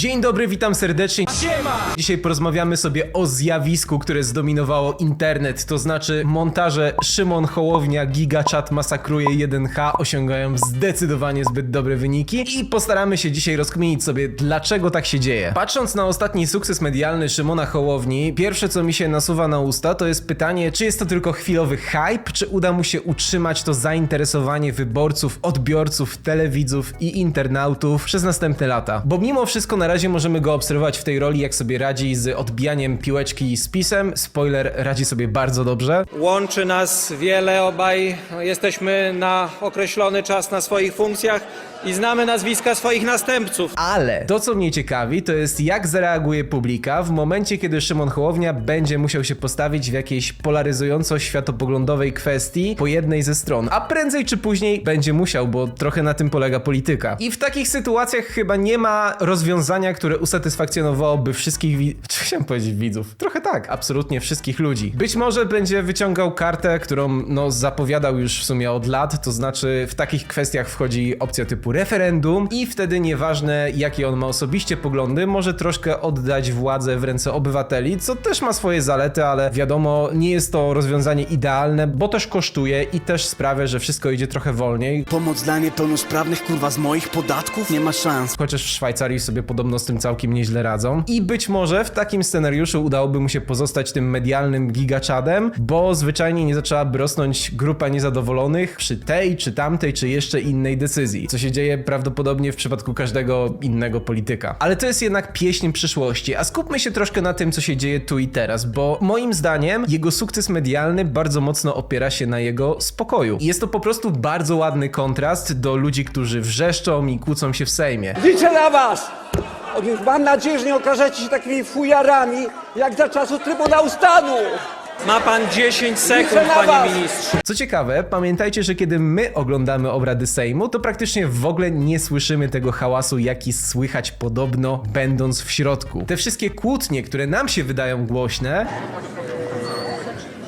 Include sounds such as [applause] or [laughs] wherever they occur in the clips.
Dzień dobry, witam serdecznie. Siema! Dzisiaj porozmawiamy sobie o zjawisku, które zdominowało internet, to znaczy montaże Szymon Hołownia, GigaChat masakruje 1H osiągają zdecydowanie zbyt dobre wyniki i postaramy się dzisiaj rozkminić sobie, dlaczego tak się dzieje. Patrząc na ostatni sukces medialny Szymona Hołowni, pierwsze co mi się nasuwa na usta to jest pytanie, czy jest to tylko chwilowy hype, czy uda mu się utrzymać to zainteresowanie wyborców, odbiorców, telewidzów i internautów przez następne lata. Bo mimo wszystko na razie możemy go obserwować w tej roli, jak sobie radzi z odbijaniem piłeczki z pisem. Spoiler, radzi sobie bardzo dobrze. Łączy nas wiele, obaj jesteśmy na określony czas na swoich funkcjach i znamy nazwiska swoich następców. Ale to, co mnie ciekawi, to jest jak zareaguje publika w momencie, kiedy Szymon Hołownia będzie musiał się postawić w jakiejś polaryzująco-światopoglądowej kwestii po jednej ze stron. A prędzej czy później będzie musiał, bo trochę na tym polega polityka. I w takich sytuacjach chyba nie ma rozwiązania, które usatysfakcjonowałoby wszystkich wi- [laughs] Czy chciałem powiedzieć widzów? Trochę tak, absolutnie wszystkich ludzi. Być może będzie wyciągał kartę, którą no zapowiadał już w sumie od lat, to znaczy w takich kwestiach wchodzi opcja typu referendum i wtedy nieważne jakie on ma osobiście poglądy, może troszkę oddać władzę w ręce obywateli, co też ma swoje zalety, ale wiadomo, nie jest to rozwiązanie idealne, bo też kosztuje i też sprawia, że wszystko idzie trochę wolniej. Pomoc dla niepełnosprawnych, kurwa, z moich podatków? Nie ma szans. Chociaż w Szwajcarii sobie podobno z tym całkiem nieźle radzą. I być może w takim scenariuszu udałoby mu się pozostać tym medialnym gigaczadem, bo zwyczajnie nie zaczęłaby rosnąć grupa niezadowolonych przy tej, czy tamtej, czy jeszcze innej decyzji. Co się dzieje prawdopodobnie w przypadku każdego innego polityka. Ale to jest jednak pieśń przyszłości, a skupmy się troszkę na tym, co się dzieje tu i teraz, bo moim zdaniem jego sukces medialny bardzo mocno opiera się na jego spokoju. I jest to po prostu bardzo ładny kontrast do ludzi, którzy wrzeszczą i kłócą się w Sejmie. Liczę na was! Mam nadzieję, że nie okażecie się takimi fujarami, jak za czasów Trybunału Stanu! Ma pan 10 sekund, Liczę na was. panie ministrze. Co ciekawe, pamiętajcie, że kiedy my oglądamy obrady Sejmu, to praktycznie w ogóle nie słyszymy tego hałasu, jaki słychać podobno będąc w środku. Te wszystkie kłótnie, które nam się wydają głośne,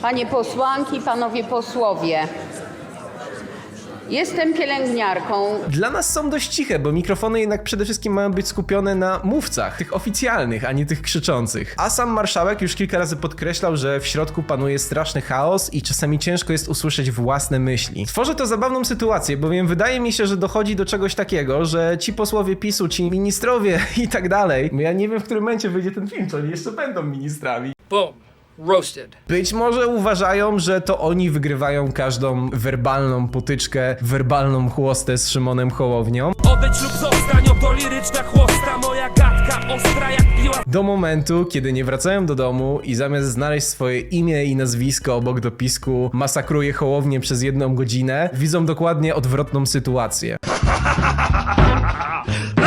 Panie posłanki, panowie posłowie. Jestem pielęgniarką. dla nas są dość ciche, bo mikrofony jednak przede wszystkim mają być skupione na mówcach, tych oficjalnych, a nie tych krzyczących. A sam marszałek już kilka razy podkreślał, że w środku panuje straszny chaos i czasami ciężko jest usłyszeć własne myśli. Tworzy to zabawną sytuację, bowiem wydaje mi się, że dochodzi do czegoś takiego, że ci posłowie PiSu, ci ministrowie [laughs] i tak dalej, ja nie wiem w którym momencie wyjdzie ten film, czy oni jeszcze będą ministrami. Boom. Roasted. Być może uważają, że to oni wygrywają każdą werbalną potyczkę, werbalną chłostę z Szymonem Hołownią. Odejdź lub zostań, oto liryczna chłosta Moja gadka ostra jak piła Do momentu, kiedy nie wracają do domu i zamiast znaleźć swoje imię i nazwisko obok dopisku masakruje Hołownię przez jedną godzinę, widzą dokładnie odwrotną sytuację. [laughs]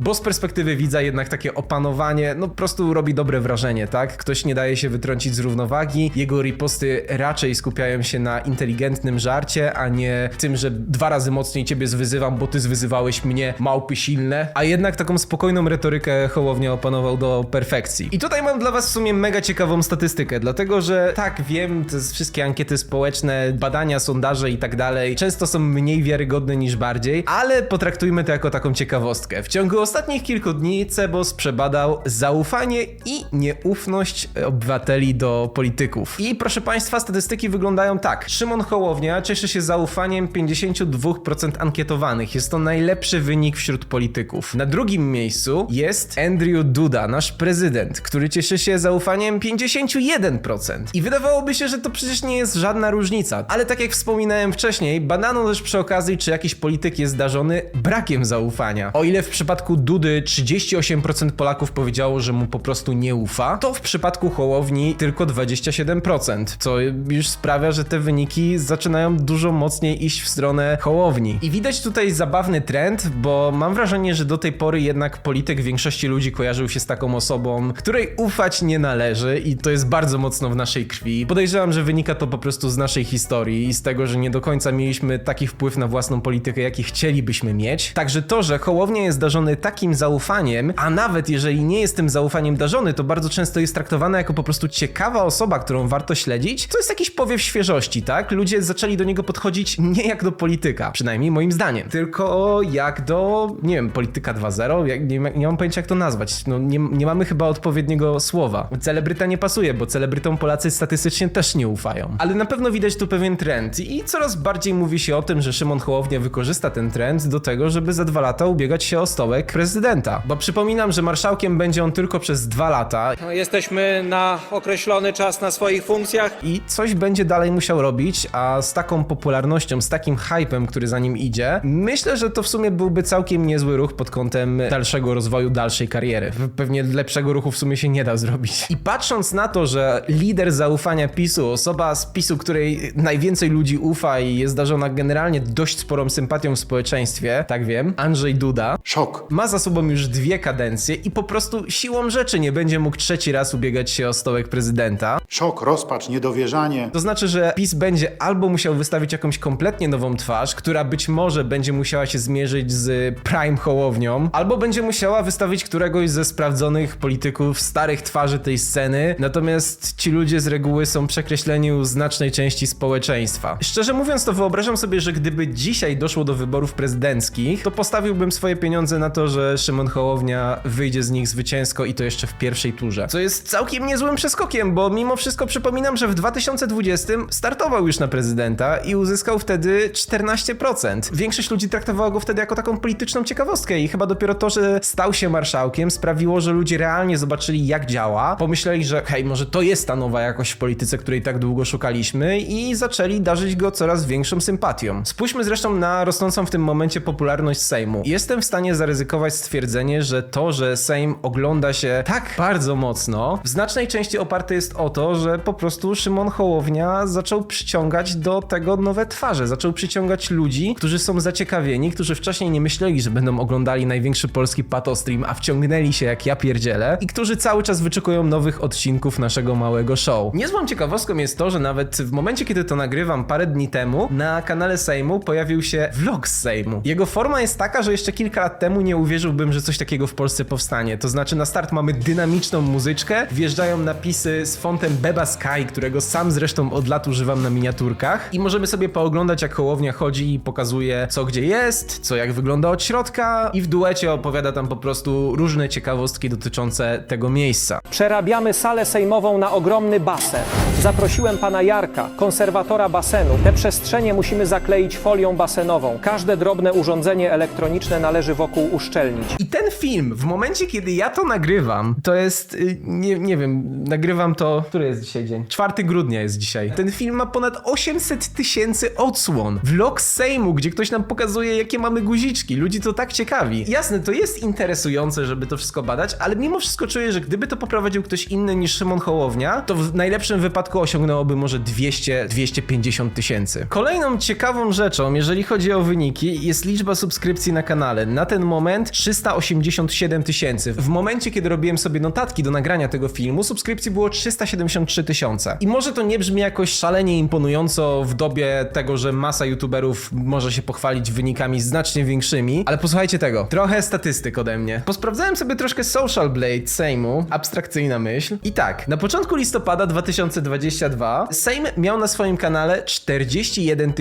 Bo z perspektywy widza jednak takie opanowanie, no po prostu robi dobre wrażenie, tak? Ktoś nie daje się wytrącić z równowagi, jego riposty raczej skupiają się na inteligentnym żarcie, a nie tym, że dwa razy mocniej ciebie zwyzywam, bo ty zwyzywałeś mnie, małpy silne. A jednak taką spokojną retorykę Hołownia opanował do perfekcji. I tutaj mam dla was w sumie mega ciekawą statystykę, dlatego że tak, wiem, te wszystkie ankiety społeczne, badania, sondaże i tak dalej, często są mniej wiarygodne niż bardziej, ale potraktujmy to jako taką ciekawostkę. W ciągu ostatnich kilku dni Cebos przebadał zaufanie i nieufność obywateli do polityków. I proszę państwa, statystyki wyglądają tak. Szymon Hołownia cieszy się zaufaniem 52% ankietowanych. Jest to najlepszy wynik wśród polityków. Na drugim miejscu jest Andrew Duda, nasz prezydent, który cieszy się zaufaniem 51%. I wydawałoby się, że to przecież nie jest żadna różnica. Ale tak jak wspominałem wcześniej, badano też przy okazji, czy jakiś polityk jest zdarzony brakiem zaufania. O ile w przypadku Dudy 38% Polaków powiedziało, że mu po prostu nie ufa, to w przypadku Hołowni tylko 27%, co już sprawia, że te wyniki zaczynają dużo mocniej iść w stronę Hołowni. I widać tutaj zabawny trend, bo mam wrażenie, że do tej pory jednak polityk większości ludzi kojarzył się z taką osobą, której ufać nie należy i to jest bardzo mocno w naszej krwi. Podejrzewam, że wynika to po prostu z naszej historii i z tego, że nie do końca mieliśmy taki wpływ na własną politykę, jaki chcielibyśmy mieć. Także to, że Hołownia jest zdarzony tak takim zaufaniem, a nawet jeżeli nie jest tym zaufaniem darzony, to bardzo często jest traktowana jako po prostu ciekawa osoba, którą warto śledzić, to jest jakiś powiew świeżości, tak? Ludzie zaczęli do niego podchodzić nie jak do polityka, przynajmniej moim zdaniem, tylko jak do, nie wiem, polityka 2.0, jak, nie, nie mam pojęcia jak to nazwać, no nie, nie mamy chyba odpowiedniego słowa. Celebryta nie pasuje, bo celebrytom Polacy statystycznie też nie ufają. Ale na pewno widać tu pewien trend i coraz bardziej mówi się o tym, że Szymon Hołownia wykorzysta ten trend do tego, żeby za dwa lata ubiegać się o stołek prezydenta. Bo przypominam, że marszałkiem będzie on tylko przez dwa lata No, Jesteśmy na określony czas na swoich funkcjach. i coś będzie dalej musiał robić, a z taką popularnością, z takim hypem, który za nim idzie, myślę, że to w sumie byłby całkiem niezły ruch pod kątem dalszego rozwoju, dalszej kariery. Pewnie lepszego ruchu w sumie się nie da zrobić. I patrząc na to, że lider zaufania PiSu, osoba z PiSu, której najwięcej ludzi ufa i jest darzona generalnie dość sporą sympatią w społeczeństwie, tak wiem, Andrzej Duda, Szok. Ma za sobą już dwie kadencje i po prostu siłą rzeczy nie będzie mógł trzeci raz ubiegać się o stołek prezydenta. Szok, rozpacz, niedowierzanie. To znaczy, że PiS będzie albo musiał wystawić jakąś kompletnie nową twarz, która być może będzie musiała się zmierzyć z Prime Hołownią, albo będzie musiała wystawić któregoś ze sprawdzonych polityków, starych twarzy tej sceny, natomiast ci ludzie z reguły są przekreśleni u znacznej części społeczeństwa. Szczerze mówiąc, to wyobrażam sobie, że gdyby dzisiaj doszło do wyborów prezydenckich, to postawiłbym swoje pieniądze na to, że Szymon Hołownia wyjdzie z nich zwycięsko i to jeszcze w pierwszej turze. Co jest całkiem niezłym przeskokiem, bo mimo wszystko przypominam, że w 2020 startował już na prezydenta i uzyskał wtedy 14%. Większość ludzi traktowała go wtedy jako taką polityczną ciekawostkę i chyba dopiero to, że stał się marszałkiem sprawiło, że ludzie realnie zobaczyli jak działa, pomyśleli, że hej, może to jest ta nowa jakość w polityce, której tak długo szukaliśmy i zaczęli darzyć go coraz większą sympatią. Spójrzmy zresztą na rosnącą w tym momencie popularność Sejmu. Jestem w stanie zaryzykować stwierdzenie, że to, że Sejm ogląda się tak bardzo mocno, w znacznej części oparte jest o to, że po prostu Szymon Hołownia zaczął przyciągać do tego nowe twarze, zaczął przyciągać ludzi, którzy są zaciekawieni, którzy wcześniej nie myśleli, że będą oglądali największy polski patostream, a wciągnęli się jak ja pierdzielę i którzy cały czas wyczekują nowych odcinków naszego małego show. Niezłą ciekawostką jest to, że nawet w momencie, kiedy to nagrywam parę dni temu, na kanale Sejmu pojawił się vlog z Sejmu. Jego forma jest taka, że jeszcze kilka lat temu nie uwierzyłbym, że coś takiego w Polsce powstanie. To znaczy na start mamy dynamiczną muzyczkę, wjeżdżają napisy z fontem Beba Sky, którego sam zresztą od lat używam na miniaturkach i możemy sobie pooglądać jak Hołownia chodzi i pokazuje co gdzie jest, co jak wygląda od środka i w duecie opowiada tam po prostu różne ciekawostki dotyczące tego miejsca. Przerabiamy salę sejmową na ogromny basen. Zaprosiłem pana Jarka, konserwatora basenu. Te przestrzenie musimy zakleić folią basenową. Każde drobne urządzenie elektroniczne należy wokół uszczelnić. I ten film, w momencie kiedy ja to nagrywam, to jest, y, nie, nie wiem, nagrywam to, który jest dzisiaj dzień? 4 grudnia jest dzisiaj. Ten film ma ponad 800 tysięcy odsłon. Vlog Sejmu, gdzie ktoś nam pokazuje, jakie mamy guziczki. Ludzi to tak ciekawi. Jasne, to jest interesujące, żeby to wszystko badać, ale mimo wszystko czuję, że gdyby to poprowadził ktoś inny niż Szymon Hołownia, to w najlepszym wypadku osiągnęłoby może 200-250 tysięcy. Kolejną ciekawą rzeczą, jeżeli chodzi o wyniki, jest liczba subskrypcji na kanale. Na ten moment 387 tysięcy. W momencie, kiedy robiłem sobie notatki do nagrania tego filmu, subskrypcji było 373 tysiące. I może to nie brzmi jakoś szalenie imponująco w dobie tego, że masa youtuberów może się pochwalić wynikami znacznie większymi, ale posłuchajcie tego. Trochę statystyk ode mnie. Posprawdzałem sobie troszkę Social Blade Sejmu, abstrakcyjna myśl. I tak, na początku listopada 2022 Sejm miał na swoim kanale 41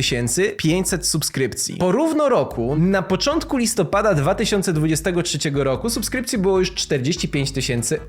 500 subskrypcji. Po równo roku, na początku listopada 2023 roku subskrypcji było już 45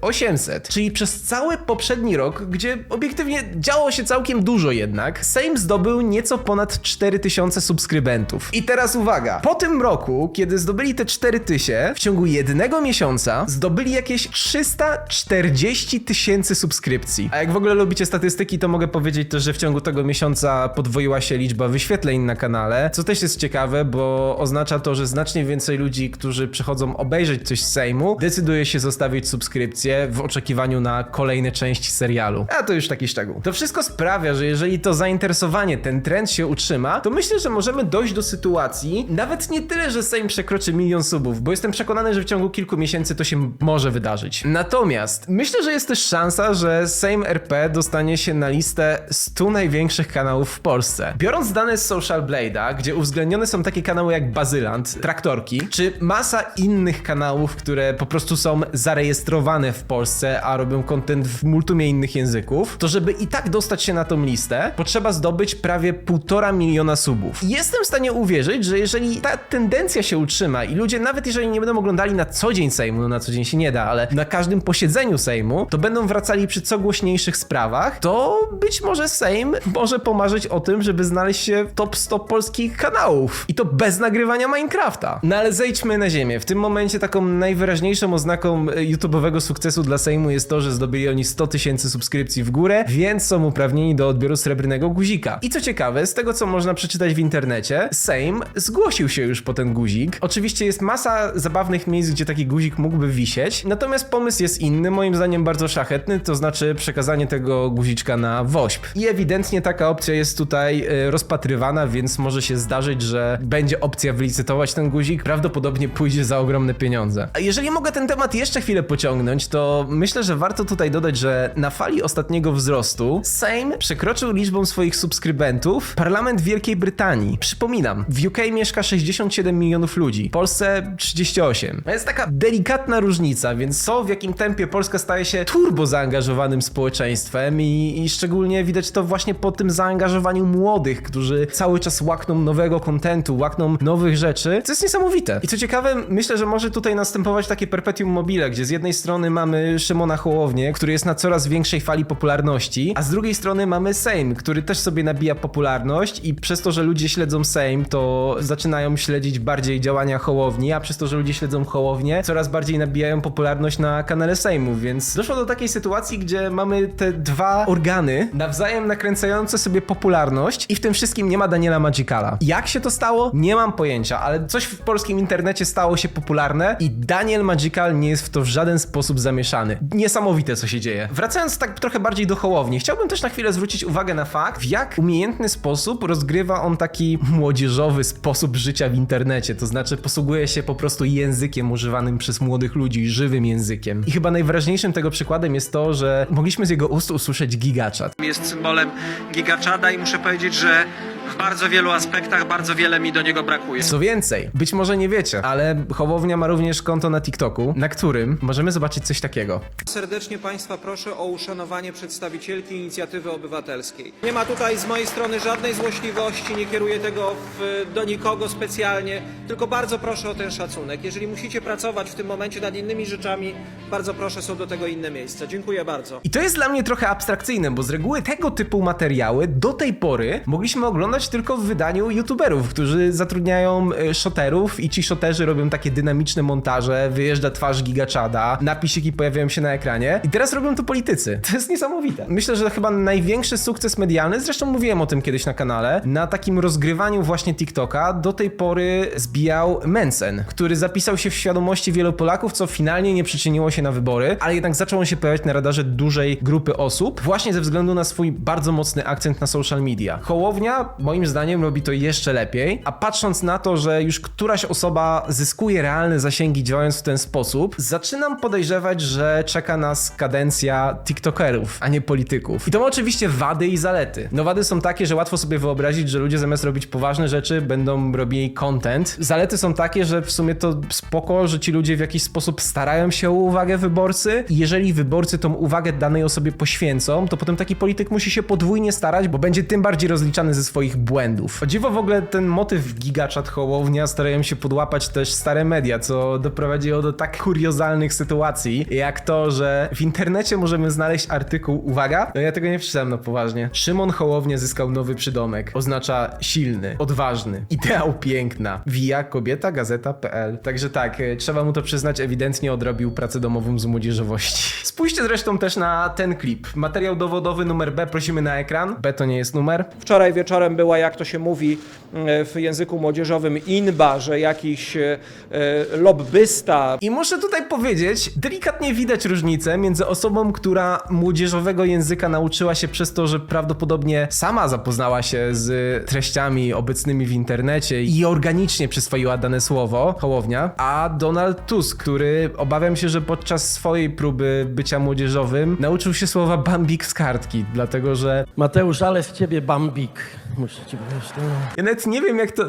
800. Czyli przez cały poprzedni rok, gdzie obiektywnie działo się całkiem dużo jednak, Sejm zdobył nieco ponad 4000 subskrybentów. I teraz uwaga, po tym roku, kiedy zdobyli te 4000, w ciągu jednego miesiąca zdobyli jakieś 340 tysięcy subskrypcji. A jak w ogóle lubicie statystyki, to mogę powiedzieć też, że w ciągu tego miesiąca podwoiła się liczba wyświetleń na kanale, co też jest ciekawe, bo oznacza to, że znacznie więcej ludzi, którzy przychodzą obejrzeć coś z Sejmu, decyduje się zostawić subskrypcję w oczekiwaniu na kolejne części serialu. A to już taki szczegół. To wszystko sprawia, że jeżeli to zainteresowanie, ten trend się utrzyma, to myślę, że możemy dojść do sytuacji, nawet nie tyle, że Sejm przekroczy milion subów, bo jestem przekonany, że w ciągu kilku miesięcy to się może wydarzyć. Natomiast myślę, że jest też szansa, że Sejm RP dostanie się na listę 100 największych kanałów w Polsce. Biorąc dane z Social Blade'a, gdzie uwzględnione są takie kanały jak Bazyland, Traktorki, czy masa innych kanałów, które po prostu są zarejestrowane w Polsce, a robią content w multumie innych języków, to żeby i tak dostać się na tą listę, potrzeba zdobyć prawie półtora miliona subów. I jestem w stanie uwierzyć, że jeżeli ta tendencja się utrzyma i ludzie, nawet jeżeli nie będą oglądali na co dzień Sejmu, no na co dzień się nie da, ale na każdym posiedzeniu Sejmu, to będą wracali przy co głośniejszych sprawach, to być może Sejm może pomarzyć o tym, żeby znaleźć się w top 100 polskich kanałów. I to bez nagrywania Minecrafta. No ale zejdźmy na ziemię. W tym momencie taką najwyraźniejszą oznaką e, YouTube'owego sukcesu dla Sejmu jest to, że zdobyli oni 100 tysięcy subskrypcji w górę, więc są uprawnieni do odbioru srebrnego guzika. I co ciekawe, z tego co można przeczytać w internecie, Sejm zgłosił się już po ten guzik. Oczywiście jest masa zabawnych miejsc, gdzie taki guzik mógłby wisieć, natomiast pomysł jest inny, moim zdaniem bardzo szlachetny, to znaczy przekazanie tego guziczka na WOŚP. I ewidentnie taka opcja jest tutaj e, rozpatrywana, więc może się zdarzyć, że będzie opcja wylicytować ten guzik, prawdopodobnie pójdzie za ogromne pieniądze. A jeżeli mogę ten temat jeszcze chwilę pociągnąć, to myślę, że warto tutaj dodać, że na fali ostatniego wzrostu Sejm przekroczył liczbą swoich subskrybentów parlament Wielkiej Brytanii. Przypominam, w UK mieszka 67 milionów ludzi, w Polsce 38. To jest taka delikatna różnica, więc to w jakim tempie Polska staje się turbo zaangażowanym społeczeństwem i, i szczególnie widać to właśnie po tym zaangażowaniu młodych, którzy cały czas łakną nowego kontentu, łakną nowych rzeczy, co jest niesamowite. I co ciekawe, myślę, że może tutaj następować takie perpetuum mobile, gdzie z jednej strony mamy Szymona Hołownię, który jest na coraz większej fali popularności, a z drugiej strony mamy Sejm, który też sobie nabija popularność i przez to, że ludzie śledzą Sejm, to zaczynają śledzić bardziej działania Hołowni, a przez to, że ludzie śledzą Hołownię, coraz bardziej nabijają popularność na kanale Sejmu, więc doszło do takiej sytuacji, gdzie mamy te dwa organy nawzajem nakręcające sobie popularność i w tym wszystkim nie ma Daniela Magicala. Jak się to stało? Nie mam pojęcia, ale coś w polskim internecie stało się popularne i Daniel Magical nie jest w to w żaden sposób zamieszany. Niesamowite, co się dzieje. Wracając tak trochę bardziej do Hołowni, chciałbym też na chwilę zwrócić uwagę na fakt, w jak umiejętny sposób rozgrywa on taki młodzieżowy sposób życia w internecie, to znaczy posługuje się po prostu językiem używanym przez młodych ludzi, żywym językiem. I chyba najwyraźniejszym tego przykładem jest to, że mogliśmy z jego ust usłyszeć gigachat. Jest symbolem gigaczada i muszę powiedzieć, że w bardzo wielu aspektach bardzo wiele mi do niego brakuje. Co więcej, być może nie wiecie, ale Hołownia ma również konto na TikToku, na którym możemy zobaczyć coś takiego. Serdecznie Państwa proszę o uszanowanie przedstawicielki inicjatywy obywatelskiej. Nie ma tutaj z mojej strony żadnej złośliwości, nie kieruję tego w, do nikogo specjalnie, tylko bardzo proszę o ten szacunek. Jeżeli musicie pracować w tym momencie nad innymi rzeczami, bardzo proszę, są do tego inne miejsca. Dziękuję bardzo. I to jest dla mnie trochę abstrakcyjne, bo z reguły tego typu materiały do tej pory mogliśmy oglądać tylko w wydaniu youtuberów, którzy zatrudniają e, shoterów i ci shoterzy robią takie dynamiczne montaże, wyjeżdża twarz gigaczada, napisiki pojawiają się na ekranie i teraz robią to politycy. To jest niesamowite. Myślę, że chyba największy sukces medialny, zresztą mówiłem o tym kiedyś na kanale, na takim rozgrywaniu właśnie TikToka do tej pory zbijał Mensen, który zapisał się w świadomości wielu Polaków, co finalnie nie przyczyniło się na wybory, ale jednak zaczął on się pojawiać na radarze dużej grupy osób, właśnie ze względu na swój bardzo mocny akcent na social media. Hołownia, moim zdaniem, robi to jeszcze lepiej, a patrząc na to, że już któraś osoba zyskuje realne zasięgi działając w ten sposób, zaczynam podejrzewać, że czeka nas kadencja TikTokerów, a nie polityków. I to ma oczywiście wady i zalety. No wady są takie, że łatwo sobie wyobrazić, że ludzie zamiast robić poważne rzeczy, będą robili content. Zalety są takie, że w sumie to spoko, że ci ludzie w jakiś sposób starają się o uwagę wyborcy i jeżeli wyborcy tą uwagę danej osobie poświęcą, to potem taki polityk musi się podwójnie starać, bo będzie tym bardziej rozliczany ze swoich błędów. O dziwo w ogóle ten motyw gigaczat Hołownia starają się podłapać też stare media, co doprowadziło do tak kuriozalnych sytuacji, jak to, że w internecie możemy znaleźć artykuł, uwaga, no ja tego nie przeczytałem na poważnie. Szymon Hołownia zyskał nowy przydomek. Oznacza silny, odważny, ideał piękna. Via kobieta gazeta.pl. Także tak, e, trzeba mu to przyznać, ewidentnie odrobił pracę domową z młodzieżowości. [laughs] Spójrzcie zresztą też na ten klip. Materiał dowodowy numer B prosimy na ekran. B to nie jest numer. Wczoraj wieczorem było była, jak to się mówi e, w języku młodzieżowym, inba, że jakiś e, e, lobbysta I muszę tutaj powiedzieć, delikatnie widać różnicę między osobą, która młodzieżowego języka nauczyła się przez to, że prawdopodobnie sama zapoznała się z treściami obecnymi w internecie i organicznie przyswoiła dane słowo, Hołownia, a Donald Tusk, który obawiam się, że podczas swojej próby bycia młodzieżowym nauczył się słowa bambik z kartki, dlatego że Mateusz, ale z ciebie bambik. Muszę ci powiedzieć. No. ja nawet nie wiem, jak to,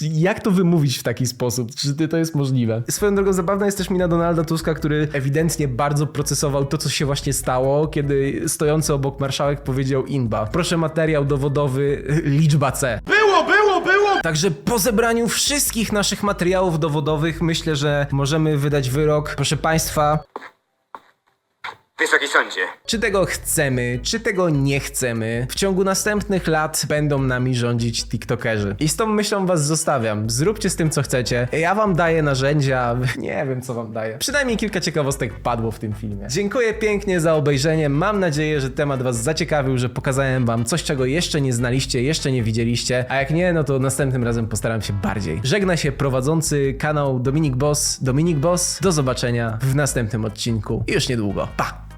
jak to wymówić w taki sposób. Czy to jest możliwe? Swoją drogą zabawna jest też mina Donalda Tuska, który ewidentnie bardzo procesował to, co się właśnie stało, kiedy stojący obok marszałek powiedział inba. Proszę materiał dowodowy, liczba C. Było, było, było! Także po zebraniu wszystkich naszych materiałów dowodowych myślę, że możemy wydać wyrok. Proszę państwa, Wysoki sądzie. czy tego chcemy, czy tego nie chcemy, w ciągu następnych lat będą nami rządzić TikTokerzy. I z tą myślą was zostawiam. Zróbcie z tym, co chcecie. Ja wam daję narzędzia, [laughs] nie wiem, co wam daję. Przynajmniej kilka ciekawostek padło w tym filmie. Dziękuję pięknie za obejrzenie. Mam nadzieję, że temat was zaciekawił, że pokazałem wam coś, czego jeszcze nie znaliście, jeszcze nie widzieliście. A jak nie, no to następnym razem postaram się bardziej. Żegna się prowadzący kanał Dominik Boss. Dominik Boss. Do zobaczenia w następnym odcinku. Już niedługo. Pa!